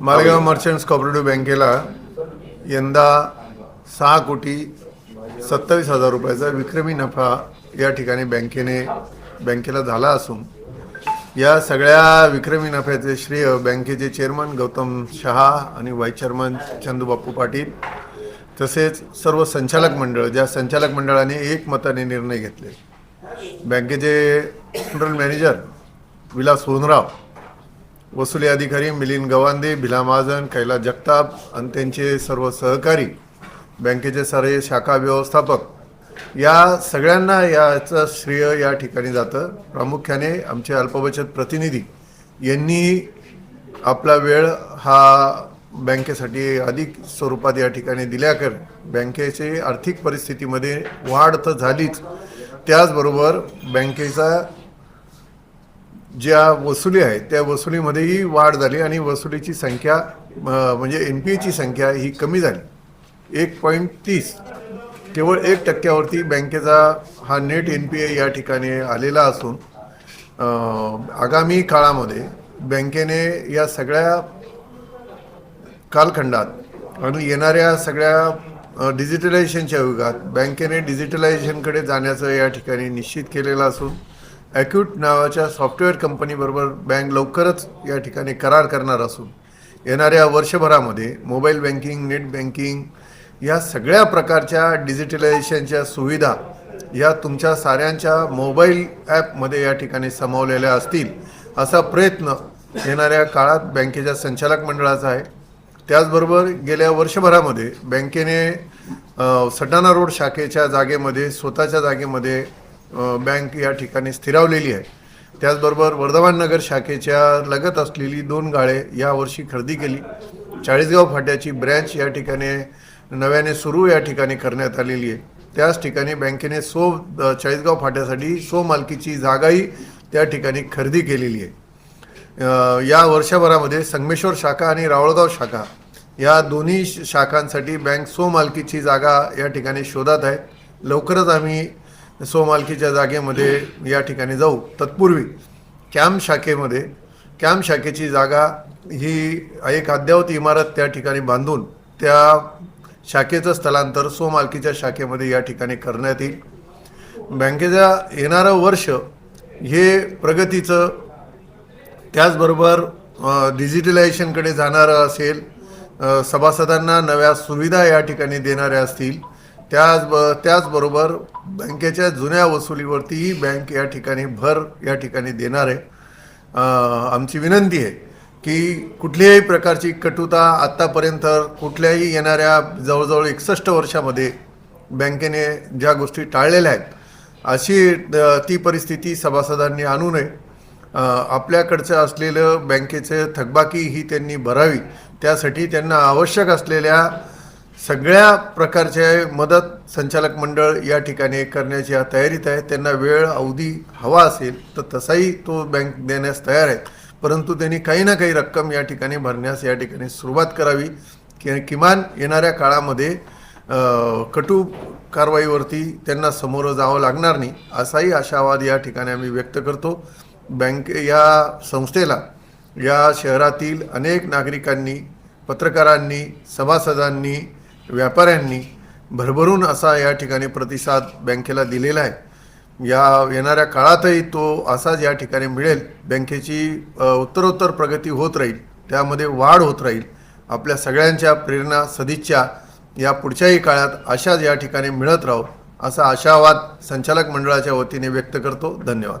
Malegaon merchants cooperative बँकेला यंदा सहा कोटी सत्तावीस हजार रुपयाचा विक्रमी नफा या ठिकाणी बँकेने बँकेला झाला असून या सगळ्या विक्रमी नफ्याचे श्रेय बँकेचे चेअरमन गौतम शहा आणि व्हाईस चेअरमन चंदूबापू पाटील तसेच सर्व संचालक मंडळ ज्या संचालक मंडळाने एक मताने निर्णय घेतले. बँकेचे जनरल मॅनेजर विलास सोनराव वसुली अधिकारी मिलिंद गवांदे भिला महाजन कैलास जगताप आणि त्यांचे सर्व सहकारी बँकेचे सारे शाखा व्यवस्थापक. या सगळ्यांना याचं श्रेय या ठिकाणी जातं. प्रामुख्याने आमचे अल्पबचत प्रतिनिधी यांनी आपला वेळ हा बँकेसाठी अधिक स्वरूपात या ठिकाणी दिल्याकर बँकेचे आर्थिक परिस्थितीमध्ये वाढ तर झालीच. त्याचबरोबर बँकेचा ज्या वसुली आहेत त्या वसुलीमध्येही वाढ झाली आणि वसुलीची संख्या म्हणजे एन पी एची संख्या ही कमी झाली. एक पॉईंट तीस केवळ एक टक्क्यावरती बँकेचा हा नेट एन पी ए या ठिकाणी आलेला असून आगामी काळामध्ये बँकेने या सगळ्या कालखंडात आणि येणाऱ्या सगळ्या डिजिटलायझेशनच्या युगात बँकेने डिजिटलायझेशनकडे जाण्याचं या ठिकाणी निश्चित केलेलं असून ॲक्यूट नावाच्या सॉफ्टवेअर कंपनीबरोबर बँक लवकरच या ठिकाणी करार करणार असून येणाऱ्या वर्षभरामध्ये मोबाईल बँकिंग नेट बँकिंग या सगळ्या प्रकारच्या डिजिटलायझेशनच्या सुविधा या तुमच्या साऱ्यांच्या मोबाईल ॲपमध्ये या ठिकाणी समावलेल्या असतील असा प्रयत्न येणाऱ्या काळात बँकेच्या संचालक मंडळाचा आहे. त्याचबरोबर गेल्या वर्षभरामध्ये बँकेने सटाणा रोड शाखेच्या जागेमध्ये स्वतःच्या जागेमध्ये बँक या ठिकाणी स्थिरावलेली आहे. त्याचबरोबर वर्धमान नगर शाखेच्या लगत असलेली दोन गाळे यावर्षी खरेदी केली. चाळीसगाव फाट्याची ब्रँच या ठिकाणी नव्याने सुरू या ठिकाणी करण्यात आलेली आहे. त्याच ठिकाणी बँकेने सो चाळीसगाव फाट्यासाठी सो मालकीची जागाही त्या ठिकाणी खरेदी केलेली आहे. या वर्षभरामध्ये संगमेश्वर शाखा आणि रावळगाव शाखा या दोन्ही श- शाखांसाठी बँक सो मालकीची जागा या ठिकाणी शोधात आहे. लवकरच आम्ही सोमालकीच्या जागेमध्ये या ठिकाणी जाऊ. तत्पूर्वी कॅम्प शाखेमध्ये कॅम्प शाखेची जागा ही एक अद्ययावत इमारत त्या ठिकाणी बांधून त्या शाखेचं स्थलांतर सोमालकीच्या शाखेमध्ये या ठिकाणी करण्यात येईल. बँकेचा येणारं वर्ष हे प्रगतीचं त्याचबरोबर डिजिटलायझेशनकडे जाणारं असेल सभासदांना नव्या सुविधा या ठिकाणी देणाऱ्या असतील. त्याच ब त्याचबरोबर बँकेच्या जुन्या वसुलीवरतीही बँक या ठिकाणी भर या ठिकाणी देणार आहे. आमची विनंती आहे की कुठल्याही प्रकारची कटुता आत्तापर्यंत कुठल्याही येणाऱ्या जवळजवळ एकसष्ट वर्षामध्ये बँकेने ज्या गोष्टी टाळलेल्या आहेत अशी ती परिस्थिती सभासदांनी आणू नये. आपल्याकडचं असलेलं बँकेचं थकबाकी ही त्यांनी भरावी. त्यासाठी त्यांना आवश्यक असलेल्या सगळ्या प्रकारचे मदत संचालक मंडळ या ठिकाणी करण्याची या तयारीत आहे. त्यांना वेळ अवधी हवा असेल तर तसाही तो बँक देण्यास तयार आहे. परंतु त्यांनी काही ना काही रक्कम या ठिकाणी भरण्यास या ठिकाणी सुरुवात करावी. कि किमान येणाऱ्या काळामध्ये कटू कारवाईवरती त्यांना समोरं जावं लागणार नाही असाही आशावाद या ठिकाणी आम्ही व्यक्त करतो. बँक या संस्थेला या शहरातील अनेक नागरिकांनी पत्रकारांनी सभासदांनी व्यापाऱ्यांनी भरभरून असा या ठिकाणी प्रतिसाद बँकेला दिलेला आहे. या येणाऱ्या काळातही तो असाच या ठिकाणी मिळेल. बँकेची उत्तरोत्तर प्रगती होत राहील. त्यामध्ये वाढ होत राहील. आपल्या सगळ्यांच्या प्रेरणा सदिच्छा या पुढच्याही काळात अशाच या ठिकाणी मिळत राहो असा आशावाद संचालक मंडळाच्या वतीने व्यक्त करतो. धन्यवाद.